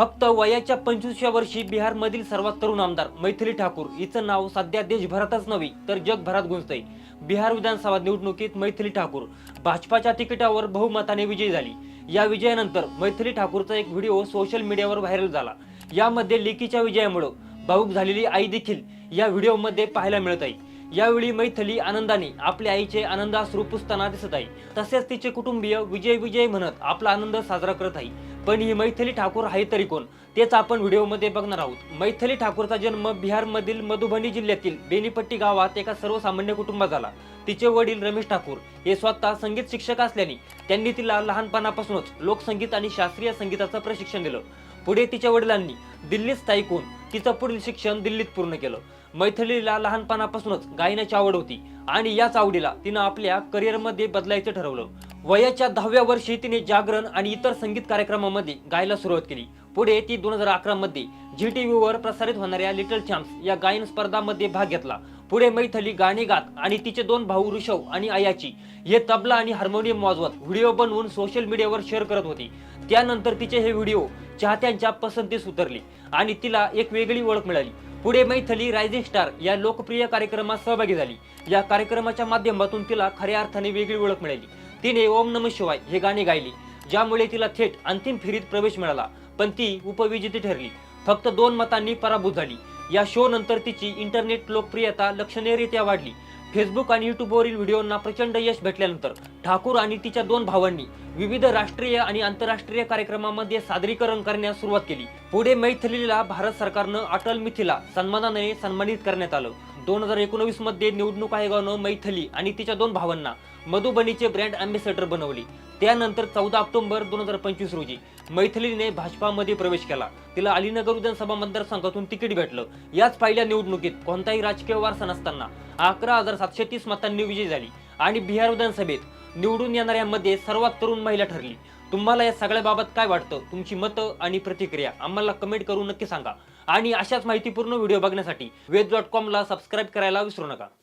फक्त वयाच्या पंचवीसव्या वर्षी बिहारमधील सर्वात तरुण आमदार मैथिली ठाकूर. हिचं नाव सध्या देशभरातच नव्हे तर जगभरात गुंजतंय. बिहार विधानसभा निवडणुकीत मैथिली ठाकूर भाजपाच्या तिकिटावर बहुमताने विजयी झाली. या विजयानंतर मैथिली ठाकूरचा एक व्हिडिओ सोशल मीडियावर व्हायरल झाला. यामध्ये लेकीच्या विजयामुळं भाऊक झालेली आई देखील या व्हिडिओमध्ये पाहायला मिळत आहे. यावेळी मैथली आनंदाने आपल्या आईचे आनंदास पुसताना दिसत आहे. तसेच तिचे कुटुंबीय विजय विजय म्हणत आपला आनंद साजरा करत आहे. पण ही मैथिली ठाकूर आहे तरी कोण? तेच आपण व्हिडिओमध्ये बघणार आहोत. मैथिली ठाकूरचा जन्म बिहारमधील मधुबनी जिल्ह्यातील बेनीपट्टी गावात एका सर्वसामान्य कुटुंबात झाला. तिचे वडील रमेश ठाकूर हे स्वतः संगीत शिक्षक असल्याने त्यांनी तिला लहानपणापासूनच लोकसंगीत आणि शास्त्रीय संगीताचं प्रशिक्षण दिलं. पुढे तिच्या वडिलांनी दिल्लीत स्थायिक होऊन तिचं पुढील शिक्षण दिल्लीत पूर्ण केलं. मैथिलीला लहानपणापासूनच गायनाची आवड होती आणि याच आवडीला तिनं आपल्या करिअरमध्ये बदलायचं ठरवलं. वयाच्या दहाव्या वर्षी तिने जागरण आणि इतर संगीत कार्यक्रमामध्ये गायला सुरुवात केली. पुढे ती दोन हजार अकरा मध्ये झी व्हीवर प्रसारित होणाऱ्या लिटल चॅम्प्स या गायन स्पर्धामध्ये भाग घेतला. पुढे मैथली गाणी गात आणि तिचे दोन भाऊ ऋषव आणि आयाची हे तबला आणि हार्मोनियम वाजवत व्हिडिओ बनवून सोशल मीडियावर शेअर करत होती. त्यानंतर तिचे हे व्हिडिओ चाहत्यांच्या पसंतीस उतरले आणि तिला एक वेगळी ओळख मिळाली. पुढे मैथली रायझिंग स्टार या लोकप्रिय कार्यक्रमात सहभागी झाली. या कार्यक्रमाच्या माध्यमातून तिला खऱ्या अर्थाने वेगळी ओळख मिळाली. तिने ओम नम शिवाय हे गाणे गायले ज्यामुळे तिला थेट अंतिम फेरीत प्रवेश मिळाला. पण ती उपविजेती ठरली. फक्त दोन मतांनी पराभूत झाली. या शो नंतर तिची इंटरनेट लोकप्रियता लक्षणीयरित्या वाढली. फेसबुक आणि युट्यूबवरील व्हिडिओंना प्रचंड यश भेटल्यानंतर ठाकूर आणि तिच्या दोन भावांनी विविध राष्ट्रीय आणि आंतरराष्ट्रीय कार्यक्रमामध्ये सादरीकरण करण्यास सुरुवात केली. पुढे मैथिलीला भारत सरकारनं अटल मिथिला सन्मानाने सन्मानित करण्यात आलं. दोन हजार एकोणवीसमध्ये निवडणूक आयोगानं मैथली आणि तिच्या दोन भावांना मधुबनीचे ब्रँड अँबेसेडर बनवली. त्यानंतर चौदा ऑक्टोबर दोन हजार पंचवीस रोजी मैथिलीने भाजपामध्ये प्रवेश केला. तिला अलीनगर विधानसभा मतदारसंघातून तिकीट भेटलं. याच पहिल्या निवडणुकीत कोणताही राजकीय वारसा नसताना अकरा हजार सातशे तीस मतांनी विजयी झाली आणि बिहार विधानसभेत निवडून येणाऱ्यांमध्ये सर्वात तरुण महिला ठरली. तुम्हाला या सगळ्याबाबत काय वाटतं? तुमची मतं आणि प्रतिक्रिया आम्हाला कमेंट करून नक्की सांगा. आणि अशाच माहितीपूर्ण व्हिडिओ बघण्यासाठी वेद डॉट कॉमला सबस्क्राईब करायला विसरू नका.